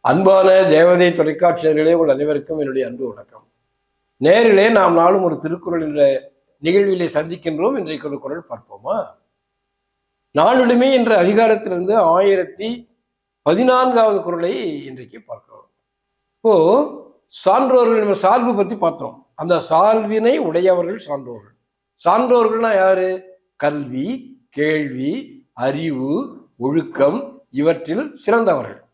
அன்பான தேவதை தொலைக்காட்சியர்களே உங்கள் அனைவருக்கும் என்னுடைய அன்பு வணக்கம். நேரிலே நாம் நாளும் ஒரு திருக்குறள் என்ற நிகழ்விலே சந்திக்கின்றோம். இன்றைக்கு ஒரு குரல் பார்ப்போமா? நாளுடைமை என்ற அதிகாரத்திலிருந்து ஆயிரத்தி பதினான்காவது குரலை இன்றைக்கு பார்க்கிறோம். இப்போ சான்றோர்கள் நம்ம சால்பு பற்றி பார்த்தோம். அந்த சால்வினை உடையவர்கள் சான்றோர்கள். சான்றோர்கள்னா யாரு? கல்வி கேள்வி அறிவு ஒழுக்கம் இவற்றில் சிறந்தவர்கள்.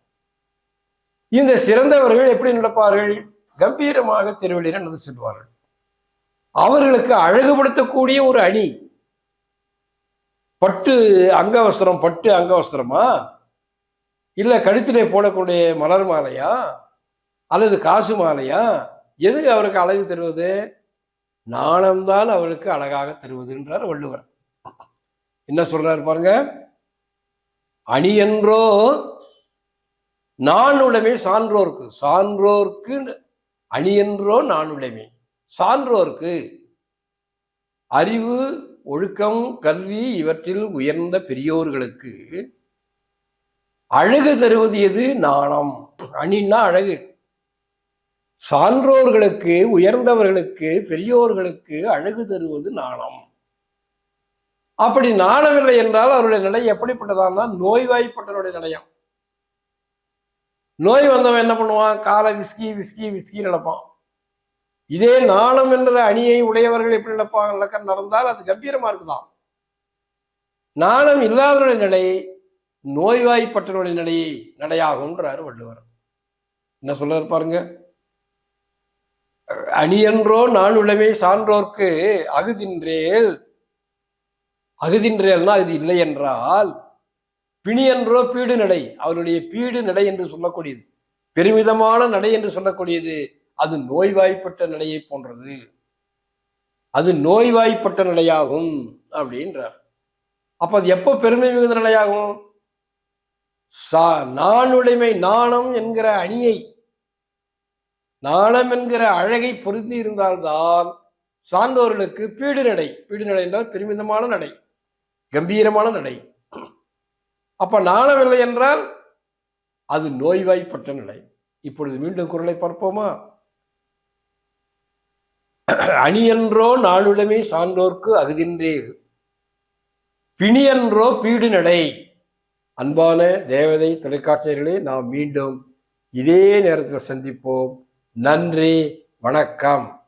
இந்த சிறந்தவர்கள் எப்படி நடப்பார்கள்? கம்பீரமாக திருவள்ளியில் நடந்து செல்வார்கள். அவர்களுக்கு அழகுபடுத்தக்கூடிய ஒரு அணி. பட்டு அங்கவஸ்திரம் பட்டு அங்கவஸ்திரமா? இல்லை கழுத்திலே போடக்கூடிய மலர் மாலையா? அல்லது காசு மாலையா? எது அவருக்கு அழகு தருவது? நாணம்தான் அவருக்கு அழகாக தருவது என்றார் வள்ளுவர். என்ன சொல்றாரு பாருங்க? அணி என்றோ நான் உடைமை சான்றோர்க்கு. சான்றோர்க்கு அணி என்றோ உடைமை சான்றோர்க்கு அறிவு ஒழுக்கம் கல்வி இவற்றில் உயர்ந்த பெரியோர்களுக்கு அழகு தருவது எது? நாணம். அணின்னா அழகு. சான்றோர்களுக்கு உயர்ந்தவர்களுக்கு பெரியோர்களுக்கு அழகு தருவது நாணம். அப்படி நாணமில்லை என்றால் அவருடைய நிலை எப்படிப்பட்டதான்னா நோய்வாய்ப்பட்டவருடைய நிலையம். நோய் வந்தவன் என்ன பண்ணுவான்? காலை விஸ்கி விஸ்கி விஸ்கி நடப்பான். இதே நாணம் என்ற அணியை உடையவர்கள் எப்படி நடப்பாங்க? நடந்தால் அது கம்பீரமா இருக்குதான். நாணம் இல்லாதவருடைய நிலை நோய்வாய்ப்பட்டவருடைய நிலையை நடையாகும்ன்றார் வள்ளுவர். என்ன சொல்ல பாருங்க? அணியன்றோ நான் உடைமை சான்றோர்க்கு அகுதின்றேல் அகுதின்றேல்னா அது இல்லை என்றால் பிணியன்றோ பீடு நடை அவருடைய பீடு நடை என்று சொல்லக்கூடியது. பெருமிதமான நடை என்று சொல்லக்கூடியது. அது நோய்வாய்ப்பட்ட நிலையை போன்றது. அது நோய்வாய்ப்பட்ட நிலையாகும் அப்படின்றார். அப்ப அது எப்போ பெருமை மிகுந்த நிலையாகும்? சா நானுடைமை நாணம் என்கிற அணியை நாணம் என்கிற அழகை பொருந்தி இருந்தால்தான் சான்றோர்களுக்கு பீடு நடை. பீடு நடை என்றால் பெருமிதமான நடை கம்பீரமான நடை. அப்ப நாணமில்லை என்றால் அது நோய்வாய்ப்பட்ட நிலை. இப்பொழுது மீண்டும் குரலை பார்ப்போமா? அணியன்றோ நாளுடைமை சான்றோர்க்கு அகுதின்றே பிணியன்றோ பீடு நடை அன்பான தேவதை தொலைக்காட்சியர்களே நாம் மீண்டும் இதே நேரத்தில் சந்திப்போம். நன்றி வணக்கம்.